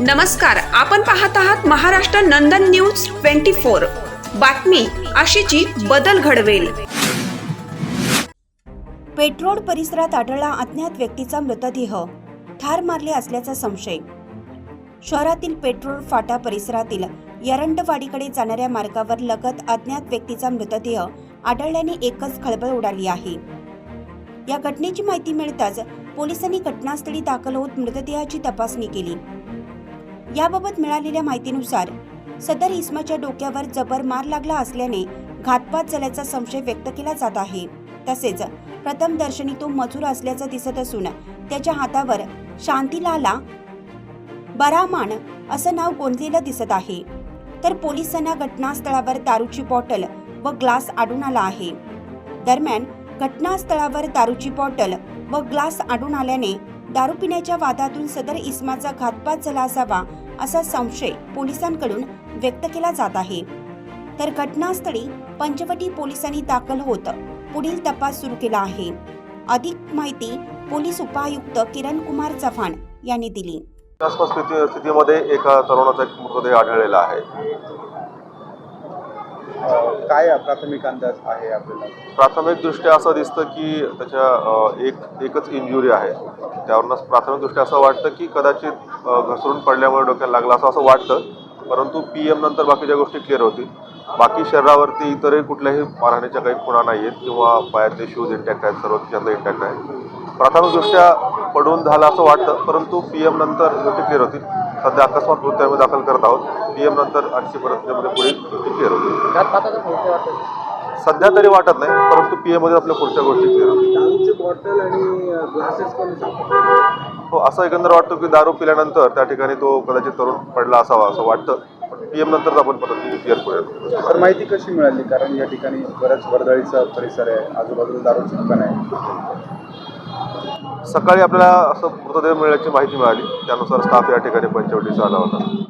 नमस्कार आपण पाहत आहात Maharashtra Nandan news twenty four. बातमी अशीची बदल घडवेल. पेट्रोल परिसरात आढळला अज्ञात व्यक्तीचा मृतदेह. ठार मारले असल्याचा संशय. शहरातील पेट्रोल फाटा परिसरातील यरंडवाडीकडे जाणाऱ्या मार्गावर लगत अज्ञात व्यक्तीचा मृतदेह आढळल्याने एकच खळबळ उडाली आहे. या घटनेची माहिती मिळताच पोलिसांनी घटनास्थळी दाखल होत मृतदेहाची तपासणी केली. याबाबत मिळालेल्या माहितीनुसार सदर इस्माच्या डोक्यावर जबर मार लागला असल्याने घातपात झाल्याचा संशय व्यक्त केला जात आहे. तसेच प्रथम दर्शनी तो मजूर असल्याचं दिसत असून त्याच्या हातावर शांतीलाला बरामान असं नाव गोंधलेलं दिसत आहे. तर पोलिसांना घटनास्थळावर दारूची बॉटल व ग्लास आढळून आला आहे. दरम्यान घटनास्थळावर दारूची बॉटल व ग्लास आढळून आल्याने दारू पिण्याच्या वादातून सदर इस्माचा घातपात झाला असावा असा संशय पोलिसांकडून व्यक्त केला जात आहे. तर घटनास्थळी पंचवटी पोलिसांनी दाखल होत पुढील तपास सुरू केला आहे. अधिक माहिती पोलीस उपायुक्त किरण कुमार चव्हाण यांनी दिली. स्थितीमध्ये एका तरुणाचा एक मृतदेह आढळलेला आहे. काय प्राथमिक अंदाज आहे आपल्याला? प्राथमिक दृष्ट्या असं दिसतं की त्याच्या एक एकच इंजुरी आहे. त्यावरूनच प्राथमिक दृष्ट्या असं वाटतं की कदाचित घसरून पडल्यामुळे डोक्याला लागला असं असं वाटतं. परंतु पी एम नंतर बाकीच्या गोष्टी क्लिअर होतील. बाकी शरीरावरती इतरही कुठल्याही मारहाणीच्या काही खुणा नाही आहेत किंवा पायातले शूज इंटॅक्ट आहेत सर्व खिशातलं इंटॅक्ट आहे. प्राथमिकदृष्ट्या पडून झालं असं वाटतं परंतु पी एम नंतर गोष्टी क्लिअर होतील. सध्या अकस्मात मृत्यू आम्ही दाखल करत आहोत. पी एम नंतर आणखी परत त्यामध्ये पुढील गोष्टी क्लिअर होतील. सध्या तरी वाटत नाही परंतु पी मध्ये आपल्या पुढच्या गोष्टी क्लिअर होतील. हो असं एकंदर वाटतं की दारू पिल्यानंतर त्या ठिकाणी तो कदाचित तरुण पडला असावा असं वाटतं. पण पी एम नंतर आपण परत क्लिअर करूया तर माहिती कशी मिळाली? कारण या ठिकाणी बऱ्याच वर्दळीचा परिसर आहे. आजूबाजूला दारूची दुकान आहे. सकाळी आपल्याला असं मृतदेह मिळाल्याची माहिती मिळाली. त्यानुसार स्टाफ या ठिकाणी पंचवटीचा आला होता